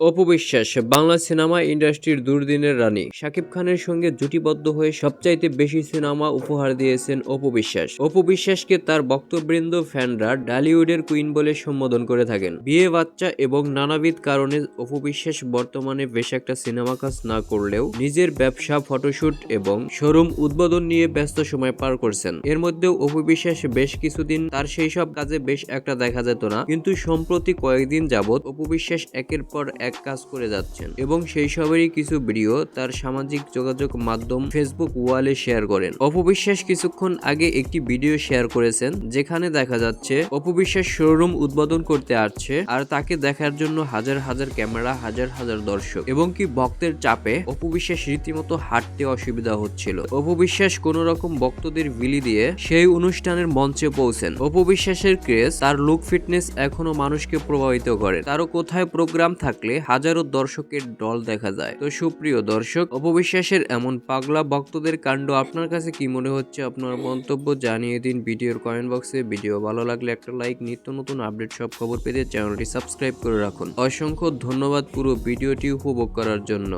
অপবিশ্বাস Bangla cinema ইন্ডাস্ট্রির দুর্দিনের রানী। শাকিব খানের সঙ্গে জুটিবদ্ধ হয়ে সবচাইতে বেশি সিনেমা উপহার দিয়েছেন অপবিশ্বাস অপবিশ্বাসকে তার বক্তবৃন্দ ফ্যানরা ডালিউডের কুইন বলে সম্বোধন করে থাকেন। বিয়ে বাচ্চা এবং নানাবিধ কারণে অপবিশ্বাস বর্তমানে বেশ একটা সিনেমা কাজ না করলেও নিজের ব্যবসা, ফটোশুট এবং শোরুম উদ্বোধন নিয়ে ব্যস্ত সময় পার করছেন। এর মধ্যেও অপবিশ্বাস বেশ কিছুদিন তার সেই সব কাজে বেশ একটা দেখা যেত না। কিন্তু সম্প্রতি কয়েকদিন যাবৎ অপবিশ্বাস একের পর এক কাজ করে যাচ্ছেন এবং সেই সবেরই কিছু ভিডিও তার সামাজিক যোগাযোগ মাধ্যম ফেসবুক ওয়ালে শেয়ার করেন। অপবিশ্বাস কিছুক্ষণ আগে একটি ভিডিও শেয়ার করেছেন, যেখানে দেখা যাচ্ছে অপবিশ্বাস শোরুম উদ্বোধন করতে আসছে আর তাকে দেখার জন্য হাজার হাজার ক্যামেরা, হাজার হাজার দর্শক এবং কি ভক্তের চাপে অপবিশ্বাস রীতিমতো হাঁটতে অসুবিধা হচ্ছিল। অপবিশ্বাস কোন রকম ভক্তদের বিলি দিয়ে সেই অনুষ্ঠানের মঞ্চে পৌঁছেন। অপবিশ্বাসের ক্রেজ তার লুক ফিটনেস এখনও মানুষকে প্রভাবিত করে। তারও কোথায় প্রোগ্রাম থাকলে হাজারো দর্শকের দল দেখা যায়। তো সুপ্রিয় দর্শক, অপবিশ্বাসের এমন পাগলা ভক্তদের কাণ্ড আপনার কাছে কি মনে হচ্ছে? আপনার মন্তব্য জানিয়ে দিন ভিডিওর কমেন্ট বক্সে ভিডিও ভালো লাগলে একটা লাইক নিত্য নতুন আপডেট সব খবর পেতে চ্যানেলটি সাবস্ক্রাইব করে রাখুন। অসংখ্য ধন্যবাদ পুরো ভিডিওটি উপভোগ করার জন্য।